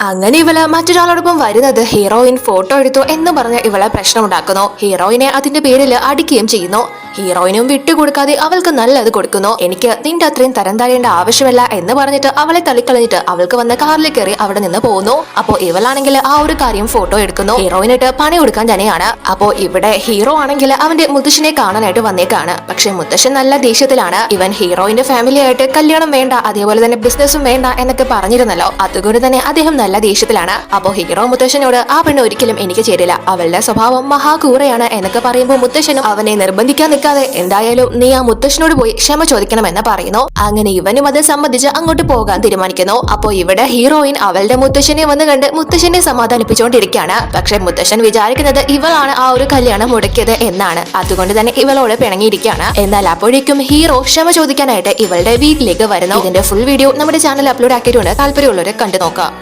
അങ്ങനെ ഇവൾ മറ്റൊരാളോടൊപ്പം വരുന്നത് ഹീറോയിൻ ഫോട്ടോ എടുത്തു എന്ന് പറഞ്ഞ് ഇവളെ പ്രശ്നമുണ്ടാക്കുന്നു. ഹീറോയിനെ അതിന്റെ പേരിൽ അടിക്കുകയും ചെയ്യുന്നു. ഹീറോയിനും വിട്ടുകൊടുക്കാതെ അവൾക്ക് നല്ലത് കൊടുക്കുന്നു. എനിക്ക് നിന്റെ അത്രയും തരം തരേണ്ട ആവശ്യമില്ല എന്ന് പറഞ്ഞിട്ട് അവളെ തള്ളിക്കളഞ്ഞിട്ട് അവൾക്ക് വന്ന കാറിൽ കയറി അവിടെ നിന്ന് പോകുന്നു അപ്പോ ഇവളാണെങ്കിൽ ആ ഒരു കാര്യം ഫോട്ടോ എടുക്കുന്നു. ഹീറോയിനിട്ട് പണി കൊടുക്കാൻ തന്നെയാണ്. അപ്പോ ഇവിടെ ഹീറോ ആണെങ്കിൽ അവന്റെ മുത്തശ്ശനെ കാണാനായിട്ട് വന്നേക്കാണ്. പക്ഷെ മുത്തശ്ശൻ നല്ല ദേഷ്യത്തിലാണ്. ഇവൻ ഹീറോയിന്റെ ഫാമിലി ആയിട്ട് കല്യാണം വേണ്ട അതേപോലെ തന്നെ ബിസിനസ്സും വേണ്ട എന്നൊക്കെ പറഞ്ഞിരുന്നല്ലോ. അതുകൊണ്ട് തന്നെ അദ്ദേഹം നല്ല ദേഷ്യത്തിലാണ്. അപ്പോ ഹീറോ മുത്തശ്ശനോട് ആ പെണ്ണ് ഒരിക്കലും എനിക്ക് ചേരില്ല. അവളുടെ സ്വഭാവം മഹാകൂറയാണ് എന്നൊക്കെ പറയുമ്പോൾ മുത്തശ്ശനും അവനെ നിർബന്ധിക്കാൻ നിൽക്കാതെ എന്തായാലും നീ ആ മുത്തശ്ശനോട് പോയി ക്ഷമ ചോദിക്കണമെന്ന് പറയുന്നു. അങ്ങനെ ഇവനും അത് സംബന്ധിച്ച് അങ്ങോട്ട് പോകാൻ തീരുമാനിക്കുന്നു. അപ്പോ ഇവിടെ ഹീറോയിൻ അവളുടെ മുത്തശ്ശനെ വന്ന് കണ്ട് മുത്തശ്ശനെ സമാധാനിപ്പിച്ചുകൊണ്ടിരിക്കുകയാണ്. പക്ഷെ മുത്തശ്ശൻ വിചാരിക്കുന്നത് ഇവളാണ് ആ ഒരു കല്യാണം മുടക്കിയത് എന്നാണ്. അതുകൊണ്ട് തന്നെ ഇവളോട് പിണങ്ങിയിരിക്കുകയാണ്. എന്നാൽ അപ്പോഴേക്കും ഹീറോ ക്ഷമ ചോദിക്കാനായിട്ട് ഇവളുടെ വീട്ടിലേക്ക് വരുന്നു. ഇതിന്റെ ഫുൾ വീഡിയോ നമ്മുടെ ചാനൽ അപ്ലോഡ് ആക്കിയിട്ടുണ്ട്. താല്പര്യമുള്ളവരെ കണ്ടു നോക്കാം